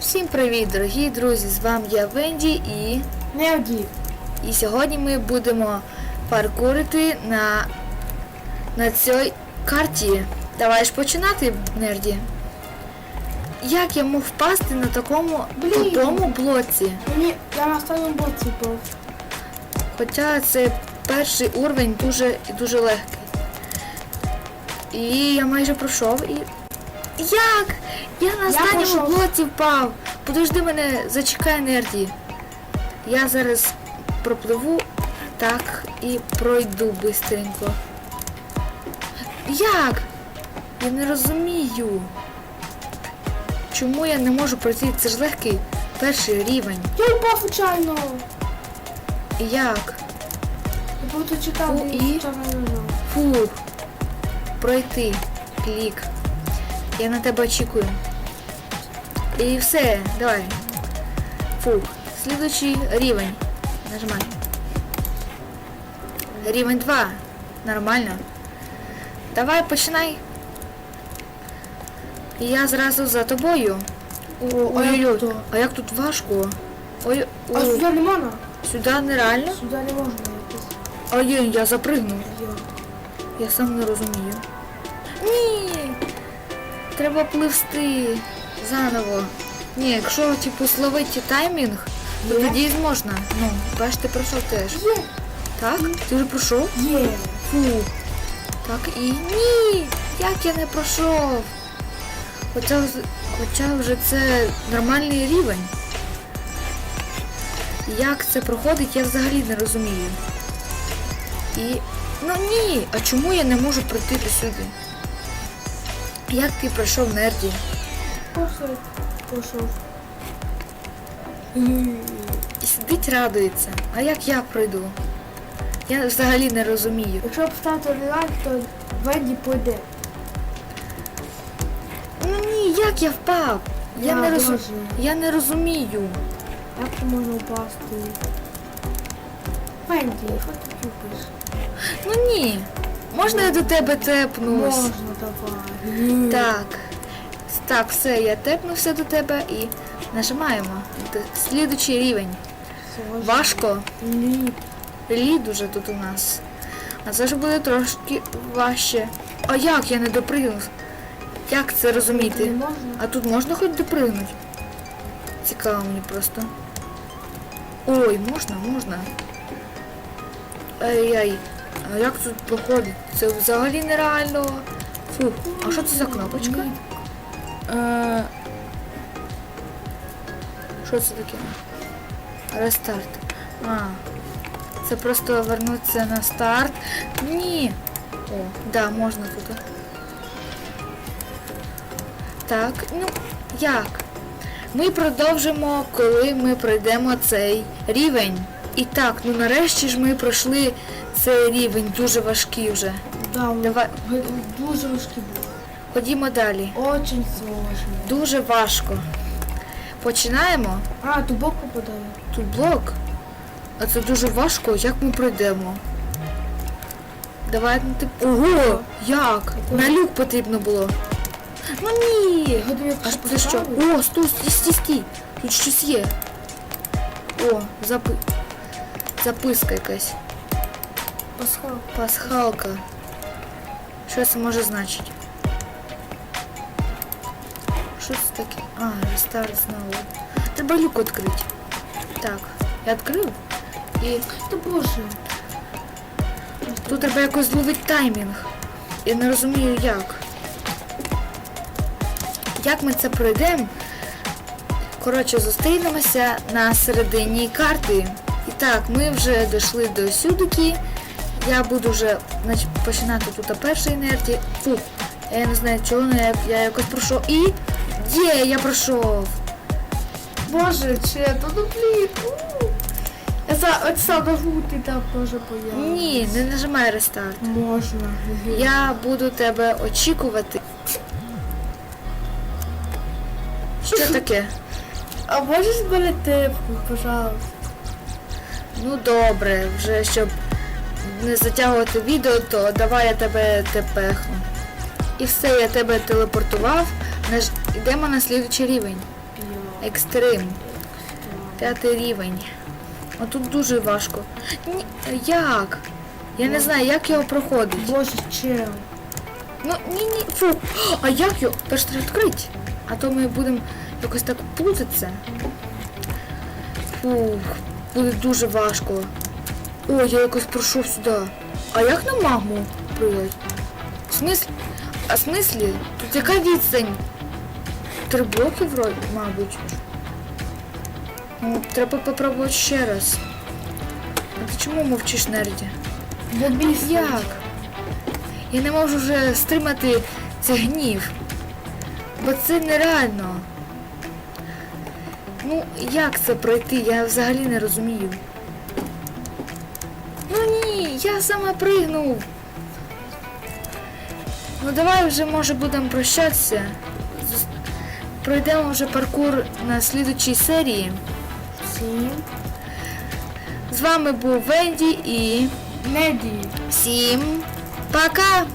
Всім привіт, дорогі друзі! З вами я Венді і, Не один. і сьогодні ми будемо паркурити на, на цій карті. Давай ж починати, нерді. Як я мог впасти на такому Блін. блоці? Мені я на останньому боці був. Хоча це перший уровень дуже і дуже легкий. І я майже пройшов і. Як? Я на останньому пройшов. блоці впав. Подожди мене, зачекай нерді. Я зараз пропливу так і пройду бистренько. Як? Я не розумію. Чому я не можу пройти? Це ж легкий перший рівень. Я упав случайно. Як? Я буду чекати і? Фух. Пройти. Клік. Я на тебе очікую. І все, давай. Фух. Слідуючий рівень. Нажимай. Рівень 2. Нормально. Давай починай. Я зразу за тобою. А Ой-ой-ой. А як тут важко. Ой, А ой. сюди не можна? Сюди нереально. Сюди не можна якось. Ой, я запригнув. Я сам не розумію. Ні. Треба пливсти заново. Ні, якщо типу словити таймінг, то Є? тоді можна. Ну, бачиш, ти пройшов теж. Є. Так? Ти вже пройшов? Є. Фу. Так і. Ні! Як я не пройшов? Хоча, хоча вже це нормальний рівень. Як це проходить, я взагалі не розумію. І. Ну ні! А чому я не можу пройти до сюди? Як ти пройшов нерді? Пошов. Пошов. І сидить радується. А як я пройду? Я взагалі не розумію. Якщо поставити лайк, то Венді пойде. Ну ні, як я впав? Я, Я не, розу... дуже. я не розумію. Як ти можна впасти? Венді, що ти купиш? Ну ні. Можна я до тебе тепнусь? Можна давай. Так. Так, все, я тепнувся до тебе і нажимаємо. Слідуючий рівень. Важко. Ні. Лід уже тут у нас. А це ж буде трошки важче. А як я не допригнув? Як це розуміти? А тут можна хоч допригнути? Цікаво мені просто. Ой, можна, можна. Ай-яй. А як тут проходить? Це взагалі нереально. Фу, а що це за кнопочка? Е, Що це таке? Рестарт. А. Це просто вернутися на старт. Ні. О, да, можна тут. Так, ну як? Ми продовжимо, коли ми пройдемо цей рівень. І так, ну нарешті ж ми пройшли цей рівень, дуже важкий вже. Да, Давай, дуже важкий був. ходімо далі. Очень сложно. Дуже важко. Починаємо. А, тут бок попадає. Тут блок. А це дуже важко. Як ми пройдемо? Давай, ну ти. Ого! Як? На люк потрібно було. Ну ні! Якщо це що? О, стій, стій, стій, стій. Тут щось є. О, запи... записка якась. Пасхал. Пасхалка. Що це може значити? Що це таке? А, рестарт знову. Треба люк відкрити. Так, я відкрив. І Та боже. тут треба якось зловити таймінг. Я не розумію як. Як ми це пройдемо? Коротше, зустрінемося на середині карти. І так, ми вже дійшли до сюдики. Я буду вже нач- починати тут перший інерті. Фу, я не знаю чого, але я, я якось пройшов. І є, я пройшов. Боже, чи то ну блін. Я за от сам нажмути там може появиться. Ні, не нажимай рестарт. Можна. Я буду тебе очікувати. Що таке? А можеш мене типку, пожалуйста? Ну добре, вже щоб не затягувати відео, то давай я тебе тепехну. І все, я тебе телепортував. Наж... Йдемо на слідуючий рівень. Екстрим. П'ятий рівень. А тут дуже важко. Ні, як? Я не знаю, як його проходить. Боже, чел. Ну ні, ні, фу. А як його? Перш треба відкрити. А то ми будемо якось так плутатися. Фух, буде дуже важко. О, я якось пройшов сюди. А як на магму пригати? В смислі? А в смислі? Тут яка відстань? Три блоки вроді, мабуть. Ну, треба попробувати ще раз. А ти чому мовчиш, Нерді? Бо біс Як? Я не можу вже стримати цей гнів. Бо це нереально. Ну, як це пройти? Я взагалі не розумію. Я саме пригнув. Ну давай вже може будемо прощатися. Пройдемо вже паркур на слідучій серії. Всім. З вами був Венді і Неді. всім пока!